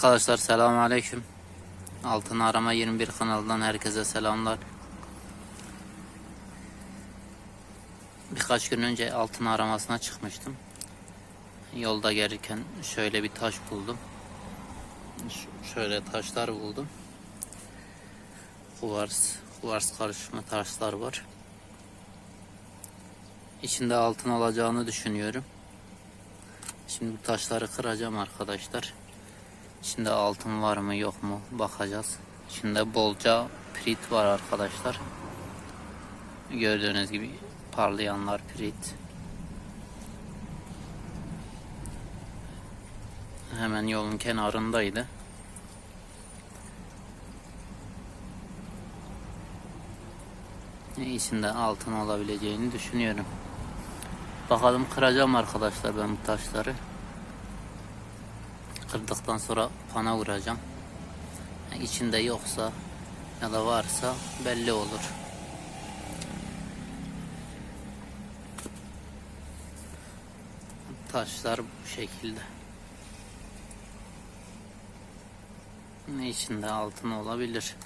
Arkadaşlar selamun aleyküm. Altın Arama 21 kanalından herkese selamlar. Birkaç gün önce altın aramasına çıkmıştım. Yolda gelirken şöyle bir taş buldum. Ş- şöyle taşlar buldum. Kuvars, kuvars karışımı taşlar var. İçinde altın olacağını düşünüyorum. Şimdi bu taşları kıracağım arkadaşlar. İçinde altın var mı yok mu bakacağız. İçinde bolca pirit var arkadaşlar. Gördüğünüz gibi parlayanlar pirit. Hemen yolun kenarındaydı. İçinde altın olabileceğini düşünüyorum. Bakalım kıracağım arkadaşlar ben bu taşları. Kırdıktan sonra pana vuracağım. Yani içinde yoksa ya da varsa belli olur. Taşlar bu şekilde. İçinde altın olabilir.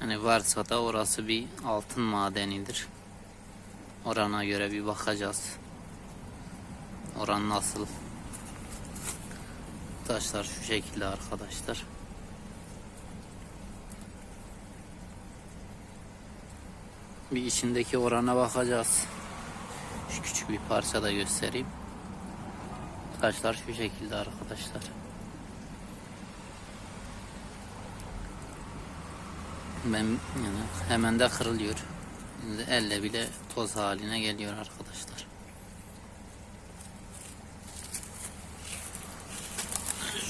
Hani varsa da orası bir altın madenidir. Orana göre bir bakacağız. Oran nasıl? Taşlar şu şekilde arkadaşlar. Bir içindeki orana bakacağız. Şu küçük bir parça da göstereyim. Taşlar şu şekilde arkadaşlar. Ben yani hemen de kırılıyor. Elle bile toz haline geliyor arkadaşlar.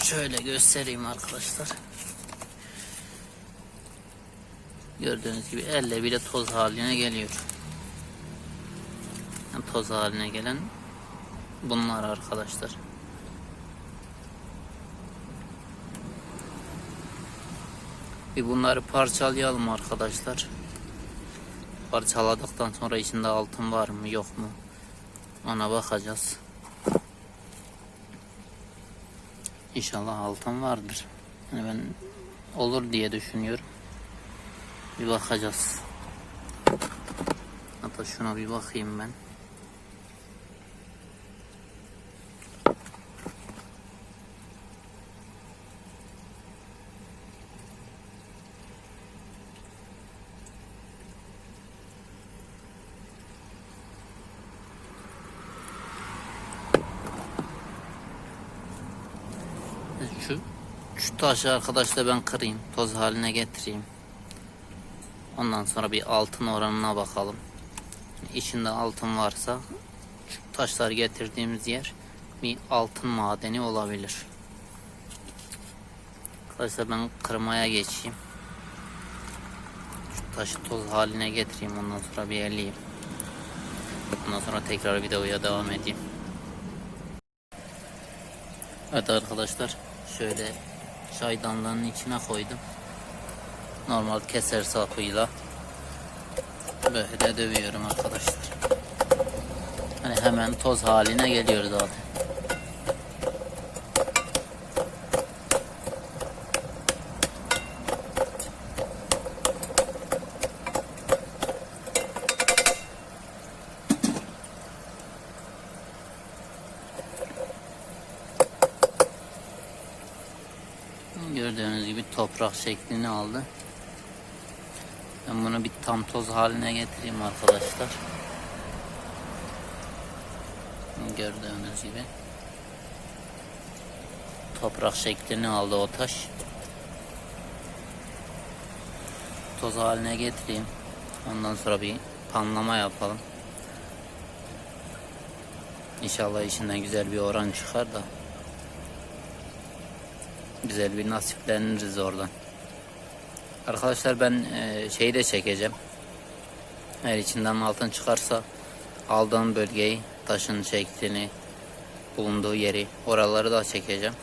Şöyle göstereyim arkadaşlar. Gördüğünüz gibi elle bile toz haline geliyor. Yani toz haline gelen bunlar arkadaşlar. Bir bunları parçalayalım arkadaşlar. Parçaladıktan sonra içinde altın var mı yok mu ona bakacağız. İnşallah altın vardır. Yani ben olur diye düşünüyorum. Bir bakacağız. Hatta şuna bir bakayım ben. Şu, şu taşı arkadaşlar ben kırayım. Toz haline getireyim. Ondan sonra bir altın oranına bakalım. İçinde altın varsa şu taşları getirdiğimiz yer bir altın madeni olabilir. Arkadaşlar ben kırmaya geçeyim. Şu taşı toz haline getireyim. Ondan sonra bir eleyeyim. Ondan sonra tekrar videoya devam edeyim. Evet arkadaşlar şöyle çaydanlığın içine koydum. Normal keser sapıyla böyle dövüyorum arkadaşlar. Hani hemen toz haline geliyor zaten. Gördüğünüz gibi toprak şeklini aldı. Ben bunu bir tam toz haline getireyim arkadaşlar. Gördüğünüz gibi. Toprak şeklini aldı o taş. Toz haline getireyim. Ondan sonra bir panlama yapalım. İnşallah içinden güzel bir oran çıkar da güzel bir nasipleniriz oradan. Arkadaşlar ben e, şeyi de çekeceğim. Eğer içinden altın çıkarsa aldığım bölgeyi, taşın şeklini, bulunduğu yeri, oraları da çekeceğim.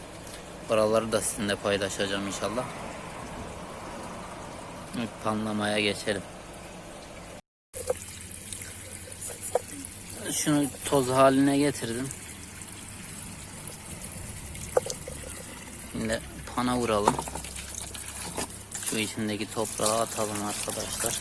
Oraları da sizinle paylaşacağım inşallah. Panlamaya geçelim. Şunu toz haline getirdim. Pana vuralım. Şu içindeki toprağı atalım arkadaşlar.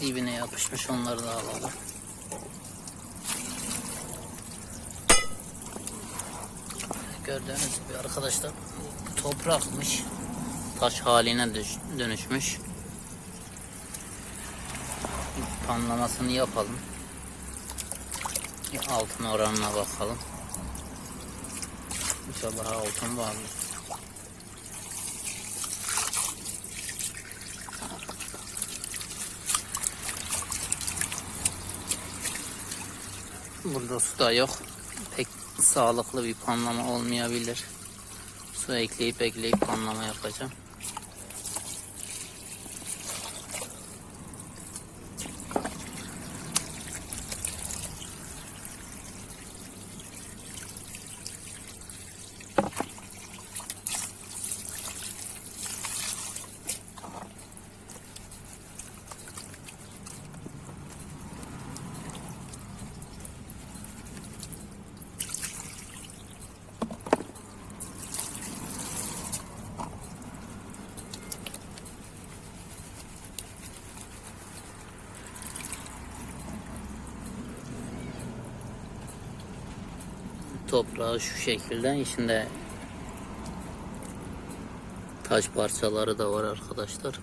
Dibine yapışmış onları da alalım. Arkadaşlar toprakmış. Taş haline dönüşmüş. Panlamasını yapalım. Bir altın oranına bakalım. İnşallah altın var mı? Burada su da yok. Pek sağlıklı bir panlama olmayabilir. Su ekleyip ekleyip panlama yapacağım. Toprağı şu şekilde içinde taş parçaları da var arkadaşlar.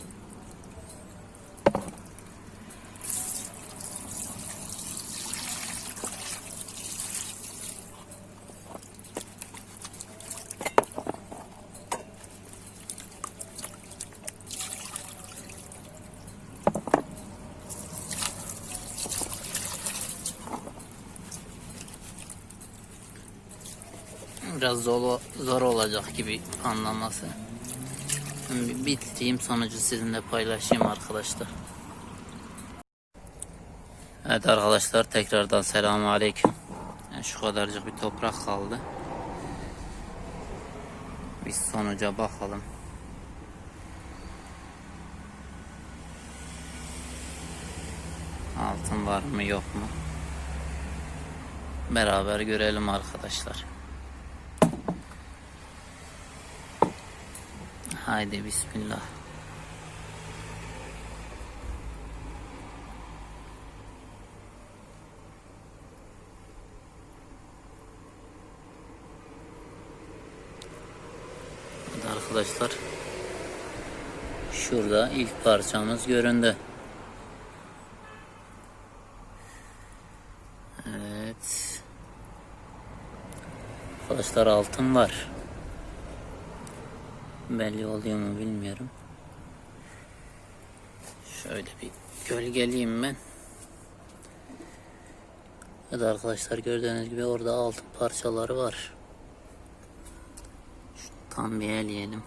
Biraz zor, zor olacak gibi anlaması. Bir sonucu sizinle paylaşayım arkadaşlar. Evet arkadaşlar tekrardan selamun aleyküm. Yani şu kadarcık bir toprak kaldı. Biz sonuca bakalım. Altın var mı yok mu? Beraber görelim arkadaşlar. Haydi bismillah. Evet arkadaşlar. Şurada ilk parçamız göründü. Evet. Arkadaşlar altın var. Belli oluyor mu bilmiyorum. Şöyle bir gölgeleyeyim ben. Evet arkadaşlar gördüğünüz gibi orada altın parçaları var. Şu tam bir eleyelim.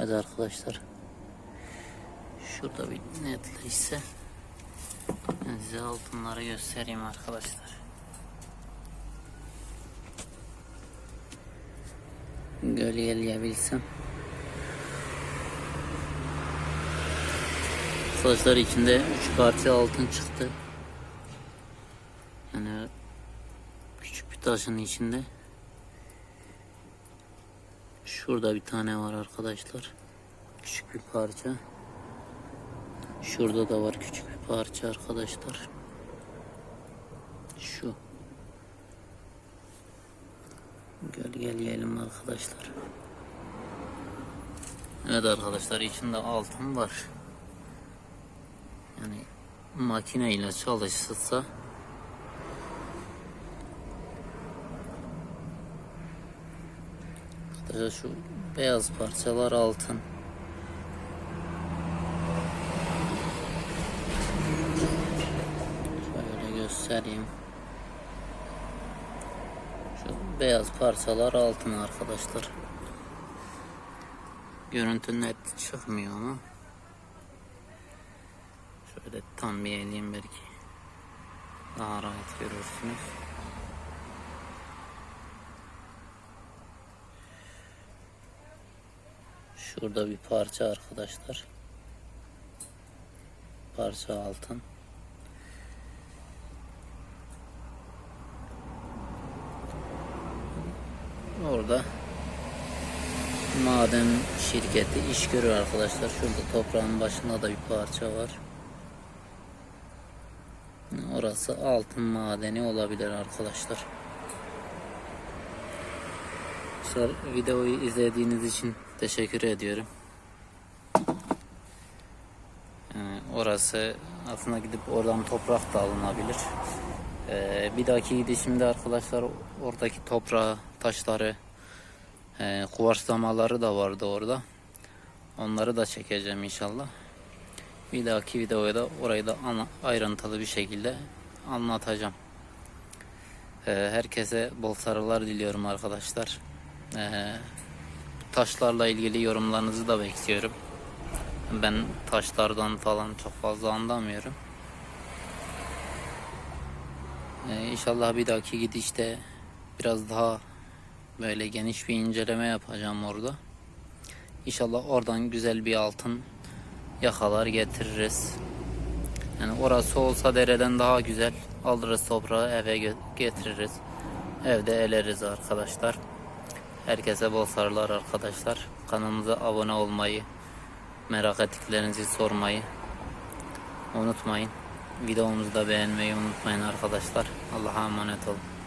Evet arkadaşlar. Şurada bir netleşse size altınları göstereyim arkadaşlar. Gölgeleyebilsem. Arkadaşlar içinde 3 parça altın çıktı. Yani küçük bir taşın içinde. Şurada bir tane var arkadaşlar. Küçük bir parça. Şurada da var küçük bir parça arkadaşlar. Şu. Gölgeleyelim arkadaşlar. Evet arkadaşlar içinde altın var. Yani makine ile çalışılsa Arkadaşlar şu beyaz parçalar altın. Şöyle göstereyim. Şu beyaz parçalar altın arkadaşlar. Görüntü net çıkmıyor ama. Şöyle tam bir eleyim belki. Daha rahat görürsünüz. Şurada bir parça arkadaşlar. Parça altın. Orada maden şirketi iş görüyor arkadaşlar. Şurada toprağın başında da bir parça var. Orası altın madeni olabilir arkadaşlar. Arkadaşlar videoyu izlediğiniz için teşekkür ediyorum. Yani orası aslında gidip oradan toprak da alınabilir. Ee, bir dahaki gidişimde arkadaşlar oradaki toprağı, taşları, e, kuvarslamaları da vardı orada. Onları da çekeceğim inşallah. Bir dahaki videoya da orayı da ayrıntılı bir şekilde anlatacağım. Ee, herkese bol sarılar diliyorum arkadaşlar. Ee, taşlarla ilgili yorumlarınızı da bekliyorum. Ben taşlardan falan çok fazla anlamıyorum. Ee, inşallah bir dahaki gidişte biraz daha böyle geniş bir inceleme yapacağım orada. İnşallah oradan güzel bir altın yakalar getiririz. Yani orası olsa dereden daha güzel. Alırız toprağı eve getiririz. Evde eleriz arkadaşlar. Herkese bol sarılar arkadaşlar. Kanalımıza abone olmayı, merak ettiklerinizi sormayı unutmayın. Videomuzu da beğenmeyi unutmayın arkadaşlar. Allah'a emanet olun.